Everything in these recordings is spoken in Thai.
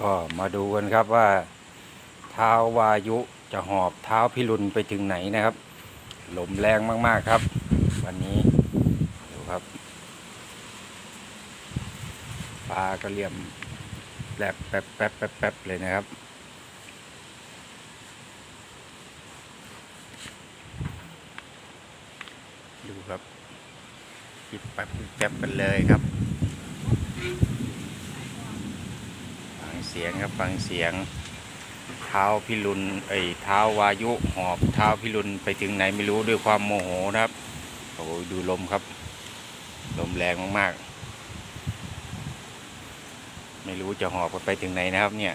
ก็มาดูกันครับว่าเท้าวายุจะหอบเท้าพิรุณไปถึงไหนนะครับ ลมแรงมากๆครับ วันนี้ดูครับปลากระเหลี่ยมแลบแป๊บแป๊บแป๊บแป๊บเลยนะครับดูครับปิดแป๊บแป๊บกันเลยครับ เสียงครับฟังเสียง เท้าพิรุณไอ้เท้าวายุหอบเท้าพิรุณไปถึงไหนไม่รู้ด้วยความโมโหนะครับโอ้ดูลมครับ ลมแรงมากๆ ไม่รู้จะหอบไปถึงไหนนะครับ เนี่ย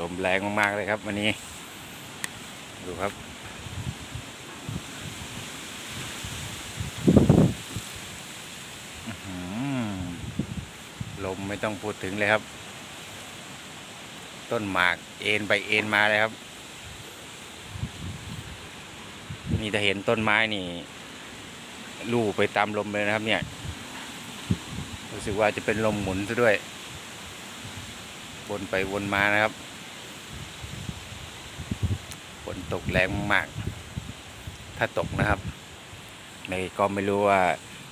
ลมแรงมากๆเลยครับวันนี้ ดูครับลมไม่ต้องพูดถึงเลยครับ ต้นหมากเอ็นไปเอ็นมาเลยครับ นี่ถ้าเห็นต้นไม้นี่ลู่ไปตามลมเลยนะครับ เนี่ย รู้สึกว่าจะเป็นลมหมุนซะด้วย วนไปวนมานะครับฝนตกแรงมาก ถ้าตกนะครับไม่ก็ไม่รู้ว่า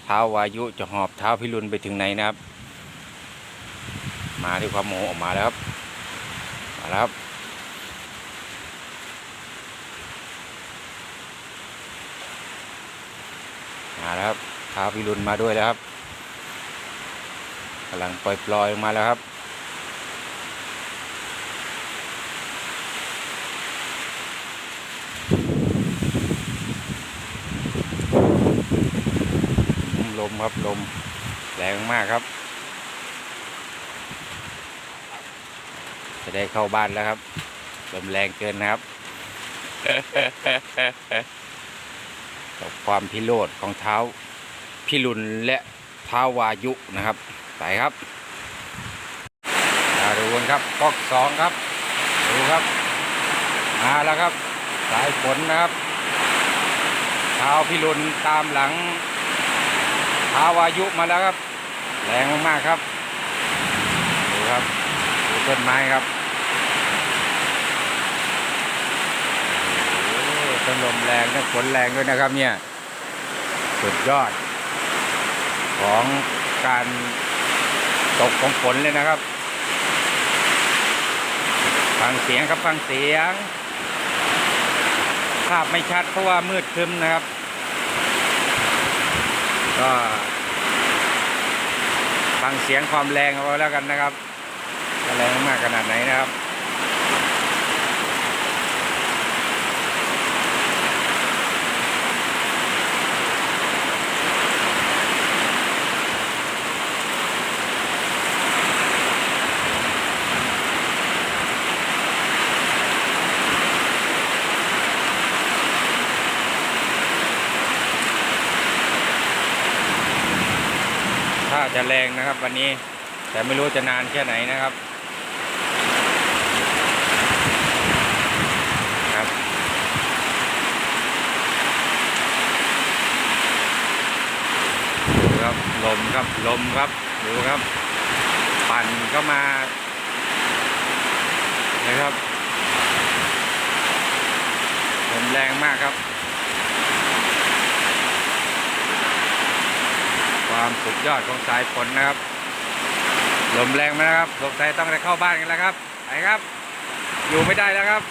เท้าวายุจะหอบเท้าพิรุณไปถึงไหนนะครับ มาด้วยความโมโหออกมาแล้วครับ มาแล้วครับมาแล้วครับเท้าพิรุณมาด้วยแล้วครับกำลังปล่อยปลอยลงมาแล้วครับอืมลมครับลมแรงมากครับ จะได้เข้าบ้านแล้วครับลมแรงเกินนะครับกับความพิโรธของเท้าพิรุณและเท้าวายุนะครับไปครับมาดูกันครับก๊อกสองครับ ดูครับ มาแล้วครับ สายฝนนะครับ เท้าพิรุณตามหลังเท้าวายุมาแล้วครับ แรงมากๆครับ ดูครับ ต้นไม้ครับโอ้ต้นลมแรงทั้งฝนแรงด้วยนะครับ เนี่ย สุดยอด ของการตกของฝนเลยนะครับ ฟังเสียงครับฟังเสียง ภาพไม่ชัดเพราะว่ามืดครึ้มนะครับ ก็ฟังเสียงความแรงเอาแล้วกันนะครับ แรงมากขนาดไหนนะครับถ้าจะแรงนะครับวันนี้แต่ไม่รู้จะนานแค่ไหนนะครับครับดูครับ ลมครับลมครับดูครับ ปั่นเข้ามานะครับลมแรงมากครับ ความสุดยอดของสายฝนนะครับลมแรงมาแล้วครับสงสัยต้องได้เข้าบ้านกันแล้วครับไปครับ อยู่ไม่ได้แล้วครับ